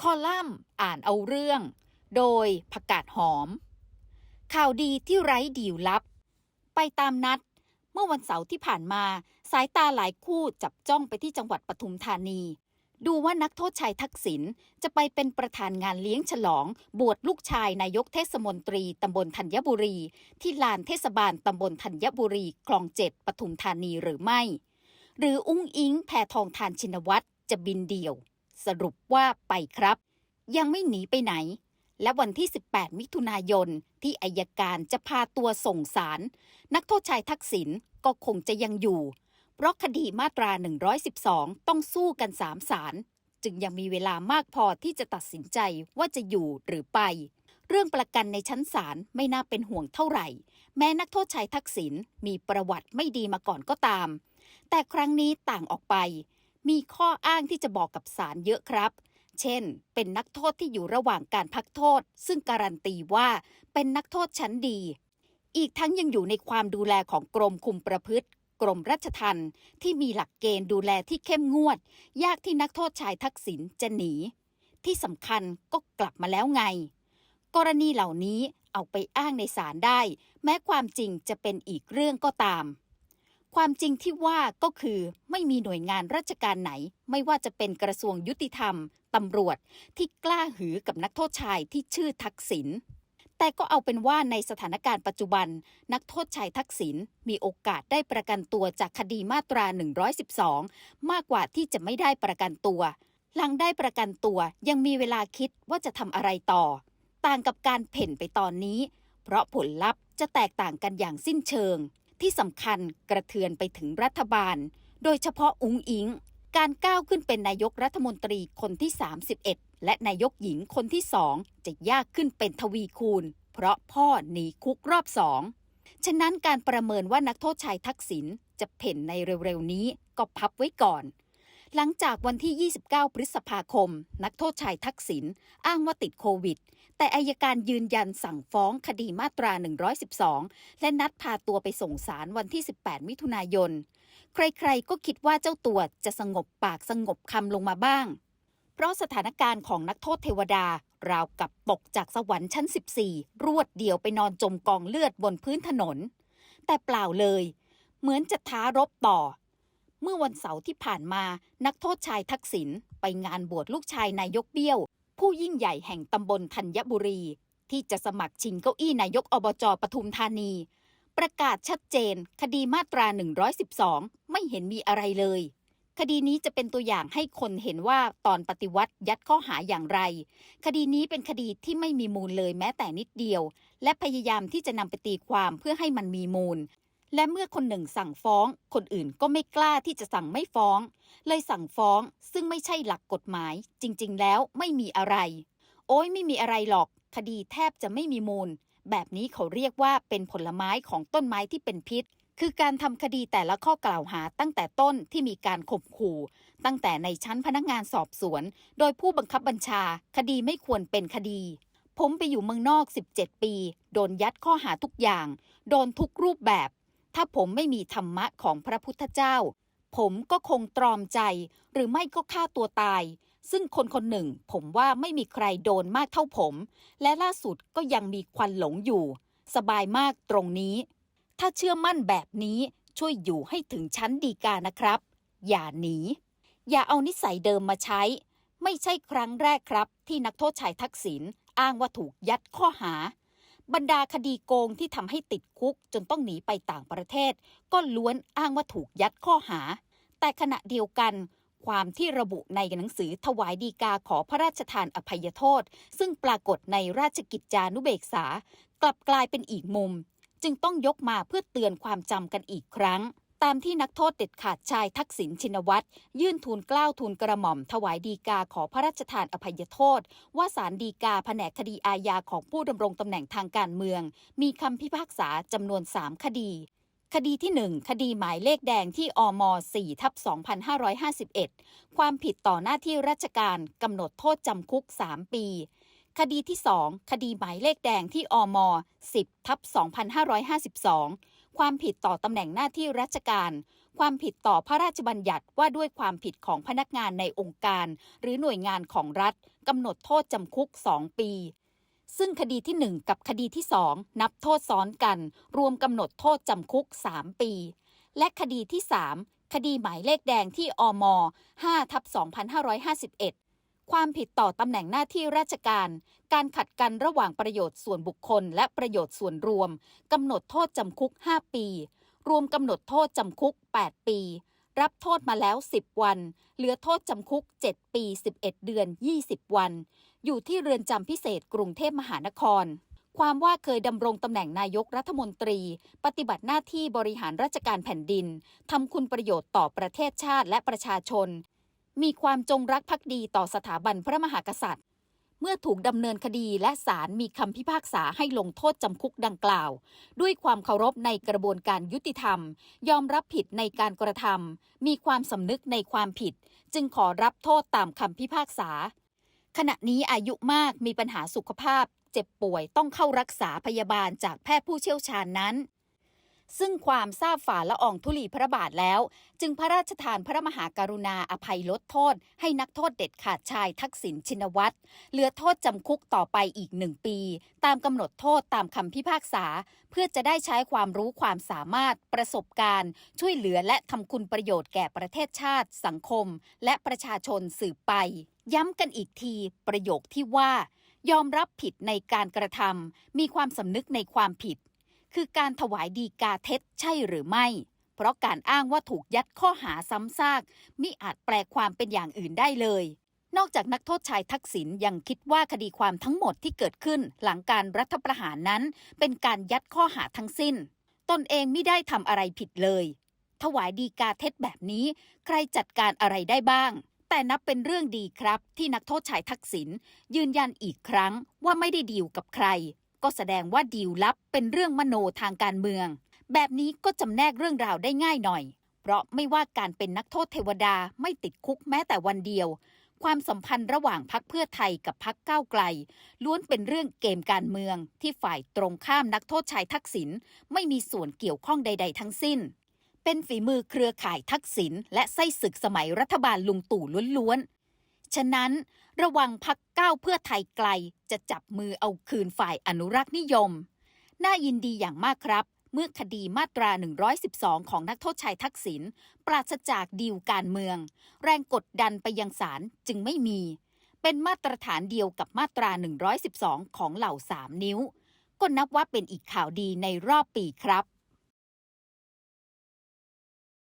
คอลัมน์อ่านเอาเรื่อง โดยผักกาดหอม ข่าวดีที่ไร้ดีลลับ ไปตามนัด เมื่อวันเสาร์ที่ผ่านมา สายตาหลายคู่จับจ้องไปที่จังหวัดปทุมธานี ดูว่านักโทษชายทักษิณจะไปเป็นประธานงานเลี้ยงฉลอง บวชลูกชายนายกเทศมนตรีตำบลธัญบุรี ที่ลานเทศบาลตำบลธัญบุรีคลองเจ็ดปทุมธานีหรือไม่ หรืออุ้งอิงแพทองทานชินวัตรจะบินเดี่ยว สรุปว่าไปครับ ยังไม่หนีไปไหน และวันที่ 18 มิถุนายนที่อายการจะพาตัวส่งสาร นักโทษชายทักษิณก็คงจะยังอยู่ เพราะคดีมาตรา 112 ต้องสู้กันสามศาลจึงยังมีเวลามากพอที่จะตัดสินใจว่าจะอยู่หรือไป เรื่องประกันในชั้นศาลไม่น่าเป็นห่วงเท่าไหร่ แม้นักโทษชายทักษิณมีประวัติไม่ดีมาก่อนก็ตาม แต่ครั้งนี้ต่างออกไป มีข้ออ้างที่จะบอกกับศาลเยอะครับ เช่น เป็นนักโทษที่อยู่ระหว่างการพักโทษ ซึ่งการันตีว่าเป็นนักโทษชั้นดี อีกทั้งยังอยู่ในความดูแลของกรมคุมประพฤติ กรมราชทัณฑ์ที่มีหลักเกณฑ์ดูแลที่เข้มงวด ยากที่นักโทษชายทักษิณจะหนี ที่สำคัญก็กลับมาแล้วไง กรณีเหล่านี้เอาไปอ้างในศาลได้ แม้ความจริงจะเป็นอีกเรื่องก็ตาม ความจริงที่ว่าก็คือไม่มีหน่วยงานราชการไหน ไม่ว่าจะเป็นกระทรวงยุติธรรมตำรวจที่กล้าหือกับนักโทษชายที่ชื่อทักษิณแต่ก็เอาเป็นว่าในสถานการณ์ปัจจุบัน นักโทษชายทักษิณมีโอกาสได้ประกันตัวจากคดีมาตรา 112 มากกว่าที่จะไม่ได้ประกันตัว หลังได้ประกันตัวยังมีเวลาคิดว่าจะทำอะไรต่อ ต่างกับการเพ่นไปตอนนี้ เพราะผลลัพธ์จะแตกต่างกันอย่างสิ้นเชิง ที่สำคัญกระเทือนไปถึงรัฐบาล โดยเฉพาะอุ้งอิง การก้าวขึ้นเป็นนายกรัฐมนตรีคนที่ 31 และนายกหญิงคนที่สองจะยากขึ้นเป็นทวีคูณ เพราะพ่อหนีคุกรอบสองฉะนั้นการประเมินว่านักโทษชายทักษิณจะเพ่นในเร็วๆนี้ก็พับไว้ก่อน หลังจากวันที่ 29 พฤษภาคม นักโทษชายทักษิณอ้างว่าติดโควิด แต่อายการยืนยันสั่งฟ้องคดีมาตรา 112 และนัดพาตัวไปส่งสารวันที่ 18 มิถุนายน ใครๆ ก็คิดว่าเจ้าตัวจะสงบปากสงบคำลงมาบ้าง เพราะสถานการณ์ของนักโทษเทวดา ราวกับตกจากสวรรค์ชั้น 14 รวดเดียวไปนอนจมกองเลือดบนพื้นถนน แต่เปล่าเลย เหมือนจะท้ารบต่อ เมื่อวันเสาร์ที่ผ่านมานักโทษชายทักษิณไปงานบวชลูกชายนายกเบี้ยว ผู้ยิ่งใหญ่แห่งตำบลธัญบุรี ที่จะสมัครชิงเก้าอี้นายกอบจปทุมธานี ประกาศชัดเจน คดีมาตรา 112 ไม่เห็นมีอะไรเลย คดีนี้จะเป็นตัวอย่างให้คนเห็นว่าตอนปฏิวัติยัดข้อหาอย่างไร คดีนี้เป็นคดีที่ไม่มีมูลเลยแม้แต่นิดเดียว และพยายามที่จะนำไปตีความเพื่อให้มันมีมูล และเมื่อคนหนึ่งสั่งฟ้อง คนอื่นก็ไม่กล้าที่จะสั่งไม่ฟ้อง เลยสั่งฟ้องซึ่งไม่ใช่หลักกฎหมาย จริง ๆ แล้วไม่มีอะไร โอ้ยไม่มีอะไรหรอก คดีแทบจะไม่มีมูล แบบนี้เขาเรียกว่าเป็นผลไม้ของต้นไม้ที่เป็นพิษ คือการทำคดีแต่ละข้อกล่าวหาตั้งแต่ต้นที่มีการข่มขู่ ตั้งแต่ในชั้นพนักงานสอบสวน โดยผู้บังคับบัญชา คดีไม่ควรเป็นคดีผมไปอยู่เมืองนอก 17 ปี โดนยัดข้อหาทุกอย่าง โดนทุกรูปแบบ ถ้าผมไม่มีธรรมะของพระพุทธเจ้า ผมก็คงตรอมใจ หรือไม่ก็ฆ่าตัวตาย ซึ่งคนคนหนึ่ง ผมว่าไม่มีใครโดนมากเท่าผม และล่าสุดก็ยังมีควันหลงอยู่ สบายมากตรงนี้ ถ้าเชื่อมั่นแบบนี้ช่วยอยู่ให้ถึงชั้นดีกานะครับ อย่าหนี อย่าเอานิสัยเดิมมาใช้ ไม่ใช่ครั้งแรกครับ ที่นักโทษชายทักษิณอ้างว่าถูกยัดข้อหา บรรดาคดีโกงที่ทำให้ติดคุกจนต้องหนีไปต่างประเทศ ก็ล้วนอ้างว่าถูกยัดข้อหา แต่ขณะเดียวกันความที่ระบุในหนังสือถวายดีกาขอพระราชทานอภัยโทษ ซึ่งปรากฏในราชกิจจานุเบกษา กลับกลายเป็นอีกมุม จึงต้องยกมาเพื่อเตือนความจำกันอีกครั้ง ตามที่นักโทษเด็ดขาดชายทักษิณชินวัตรยื่นทูลกล้าวทูลกระหม่อม ถวายดีกาขอพระราชทานอภัยโทษ ว่าศาลดีกาแผนกคดีอาญาของผู้ดำรงตำแหน่งทางการเมือง มีคำพิพากษาจำนวน 3 คดีคดีที่ 1 คดีหมายเลขแดงที่อม4ทับ2551 ความผิดต่อหน้าที่ราชการกำหนดโทษจำคุก 3 ปี คดีที่ 2 คดีหมายเลขแดงที่อม10ทับ2552 ความผิดต่อตำแหน่งหน้าที่ราชการ ความผิดต่อพระราชบัญญัติว่าด้วยความผิดของพนักงานในองค์การ หรือหน่วยงานของรัฐกำหนดโทษจำคุก 2 ปี ซึ่งคดีที่ 1 กับคดีที่ 2 นับโทษซ้อนกัน รวมกำหนดโทษจำคุก 3 ปี และคดีที่ 3คดีหมายเลขแดงที่อม5ทับ2551 ความผิดต่อตำแหน่งหน้าที่ราชการ การขัดกันระหว่างประโยชน์ส่วนบุคคล และประโยชน์ส่วนรวม กำหนดโทษจำคุก 5 ปี รวมกำหนดโทษจำคุก 8 ปี รับโทษมาแล้ว 10 วัน เหลือโทษจำคุก 7 ปี 11 เดือน 20 วัน อยู่ที่เรือนจำพิเศษกรุงเทพมหานครความว่าเคยดำรงตำแหน่งนายกรัฐมนตรี ปฏิบัติหน้าที่บริหารราชการแผ่นดิน ทำคุณประโยชน์ต่อประเทศชาติและประชาชน มีความจงรักภักดีต่อสถาบันพระมหากษัตริย์ เมื่อถูกดำเนินคดีและศาลมีคำพิพากษาให้ลงโทษจำคุกดังกล่าว ด้วยความเคารพในกระบวนการยุติธรรม ยอมรับผิดในการกระทำมีความสำนึกในความผิด จึงขอรับโทษตามคำพิพากษา ขณะนี้อายุมากมีปัญหาสุขภาพ เจ็บป่วยต้องเข้ารักษาพยาบาลจากแพทย์ผู้เชี่ยวชาญนั้น ซึ่งความทราบฝ่าละอองธุลีพระบาทแล้ว จึงพระราชทานพระมหากรุณาอภัยลดโทษ ให้นักโทษเด็ดขาดชายทักษิณชินวัตรเหลือโทษจำคุกต่อไปอีกหนึ่งปี ตามกำหนดโทษตามคำพิพากษา เพื่อจะได้ใช้ความรู้ความสามารถประสบการณ์ ช่วยเหลือและทำคุณประโยชน์แก่ประเทศชาติ สังคม และประชาชนสืบไป ย้ำกันอีกทีประโยคที่ว่า ยอมรับผิดในการกระทำมีความสำนึกในความผิด คือการถวายดีกาเท็จใช่หรือไม่ เพราะการอ้างว่าถูกยัดข้อหาซ้ำซากมิอาจแปลความเป็นอย่างอื่นได้เลย นอกจากนักโทษชายทักษิณยังคิดว่าคดีความทั้งหมดที่เกิดขึ้นหลังการรัฐประหารนั้น เป็นการยัดข้อหาทั้งสิ้น ตนเองไม่ได้ทำอะไรผิดเลย ถวายดีกาเท็จแบบนี้ ใครจัดการอะไรได้บ้างแต่นับเป็นเรื่องดีครับที่นักโทษชายทักษิณยืนยันอีกครั้งว่าไม่ได้ดีลกับใคร ก็แสดงว่าดีลลับเป็นเรื่องมโนทางการเมือง แบบนี้ก็จำแนกเรื่องราวได้ง่ายหน่อย เพราะไม่ว่าการเป็นนักโทษเทวดาไม่ติดคุกแม้แต่วันเดียว ความสัมพันธ์ระหว่างพักเพื่อไทยกับพักก้าวไกล ล้วนเป็นเรื่องเกมการเมือง ที่ฝ่ายตรงข้ามนักโทษชายทักษิณไม่มีส่วนเกี่ยวข้องใด ๆ ทั้งสิ้น เป็นฝีมือเครือข่ายทักษิณและไส้ศึกสมัยรัฐบาลลุงตู่ล้วนๆ ฉะนั้นระวังพักก้าวเพื่อไทยไกลจะจับมือเอาคืนฝ่ายอนุรักษ์นิยม น่ายินดีอย่างมากครับ เมื่อคดีมาตรา 112 ของนักโทษชายทักษิณปราศจากดีลการเมือง แรงกดดันไปยังศาลจึงไม่มี เป็นมาตรฐานเดียวกับมาตรา 112 ของเหล่าสามนิ้ว ก็นับว่าเป็นอีกข่าวดีในรอบปีครับ